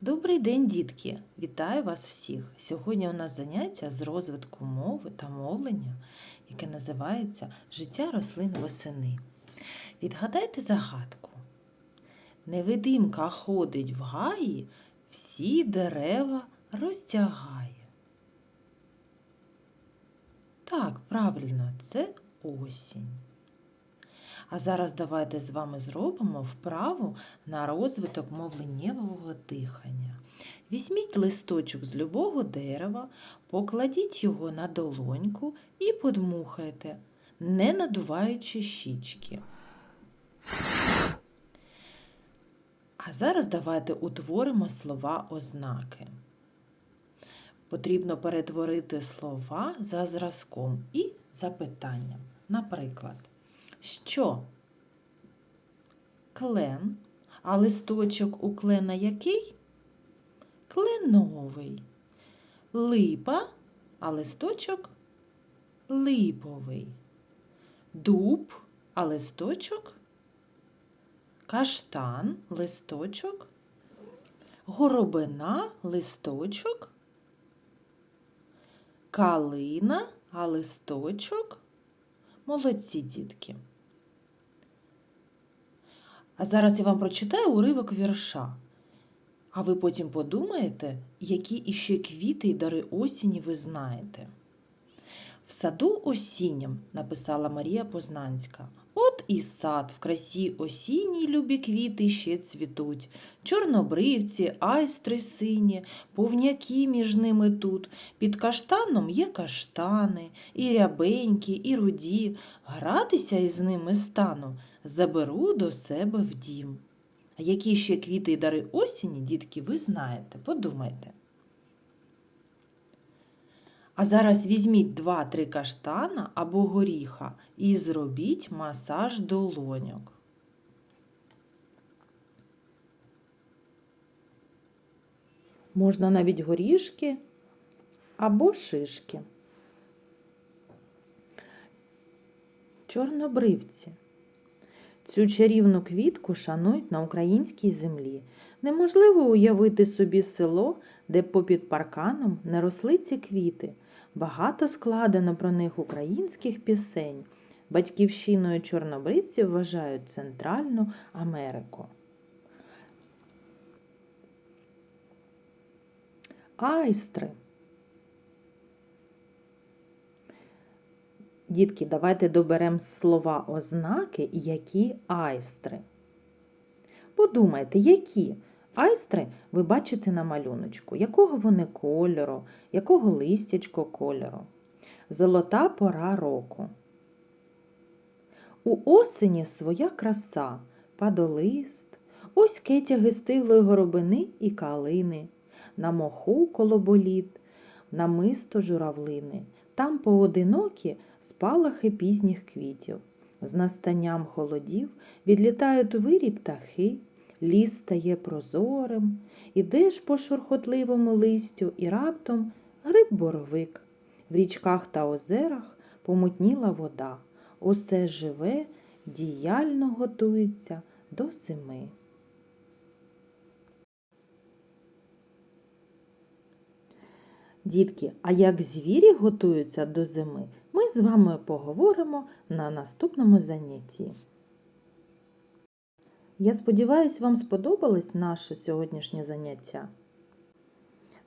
Добрий день, дітки! Вітаю вас всіх! Сьогодні у нас заняття з розвитку мови та мовлення, яке називається Життя рослин восени. Відгадайте загадку. Невидимка ходить в гаї, всі дерева розтягає. Так, правильно, це осінь. А зараз давайте з вами зробимо вправу на розвиток мовленнєвого дихання. Візьміть листочок з любого дерева, покладіть його на долоньку і подмухайте, не надуваючи щічки. А зараз давайте утворимо слова ознаки. Потрібно перетворити слова за зразком і запитанням. Наприклад, що? Клен. А листочок у клена який? Кленовий. Липа, а листочок липовий. Дуб, а листочок каштан, листочок, горобина, листочок, калина, а листочок. Молодці дітки. А зараз я вам прочитаю уривок вірша. А ви потім подумаєте, які іще квіти й дари осені ви знаєте. В саду осінням, написала Марія Познанська. От і сад в красі осінній любі квіти ще цвітуть. Чорнобривці, айстри сині, повняки між ними тут. Під каштаном є каштани, і рябенькі, і руді. Гратися із ними стану, заберу до себе в дім. А які ще квіти й дари осені, дітки, ви знаєте, подумайте. А зараз візьміть два-три каштана або горіха і зробіть масаж долоньок. Можна навіть горішки або шишки. Чорнобривці. Цю чарівну квітку шанують на українській землі. Неможливо уявити собі село, де попід парканом не росли ці квіти. Багато складено про них українських пісень. Батьківщиною чорнобривців вважають Центральну Америку. Айстри. Дітки, давайте доберемо слова ознаки, які айстри. Подумайте, які айстри ви бачите на малюночку, якого вони кольору, якого листячко кольору. Золота пора року. У осені своя краса, падолист, ось кетяги стиглої горобини і калини, на моху коло боліт, намисто журавлини, там поодинокі спалахи пізніх квітів. З настанням холодів відлітають у вирі птахи, ліс стає прозорим, ідеш по шурхотливому листю і раптом гриб боровик. В річках та озерах помутніла вода. Усе живе, діяльно готується до зими. Дітки, а як звірі готуються до зими, ми з вами поговоримо на наступному занятті. Я сподіваюся, вам сподобалось наше сьогоднішнє заняття.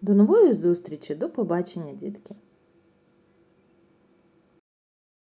До нової зустрічі, до побачення, дітки!